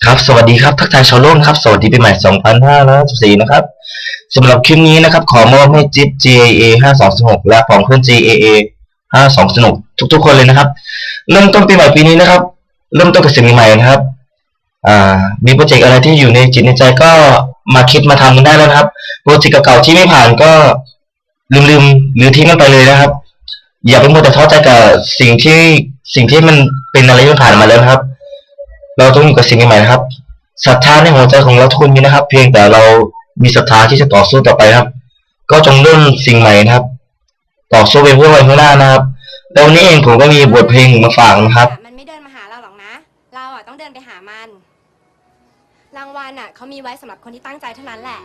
ครับ สวัสดีครับ ทักทายชาวโลกนะครับ สวัสดีปีใหม่ 2564นะครับสำหรับคลิปนี้นะครับ ขอมอบให้จิ๊บ GAA 5216และของเพื่อน GAA 5216ทุกๆ คนเลยนะครับ เริ่มต้นปีใหม่ปีนี้นะครับ เริ่มต้นกับสิ่งใหม่นะครับ อ่า มีโปรเจกต์อะไรที่อยู่ในจิตในใจก็มาคิดมาทำกันได้แล้วนะครับ โปรเจกต์เก่าๆที่ไม่ผ่านก็ลืมๆหรือทิ้งมันไปเลยนะครับ อย่าไปมัวแต่ท้อใจกับสิ่งที่สิ่งที่มันเป็นอะไรที่ผ่านมาแล้วนะครับ เราต้องอยู่กับสิ่งใหม่ๆนะครับศรัทธาในหัวใจของเราทุกคนมีนะครับ เพียงแต่เรามีศรัทธาที่จะต่อสู้ต่อไปครับ ก็จงเริ่มสิ่งใหม่นะครับ ต่อสู้ไปเพื่อวันข้างหน้านะครับแล้ววันนี้เองผมก็มีบทเพลงมาฝากนะครับ มันไม่เดินมาหาเราหรอกนะ เราอะต้องเดินไปหามัน รางวัลอะเขามีไว้สำหรับคนที่ตั้งใจเท่านั้นแหละ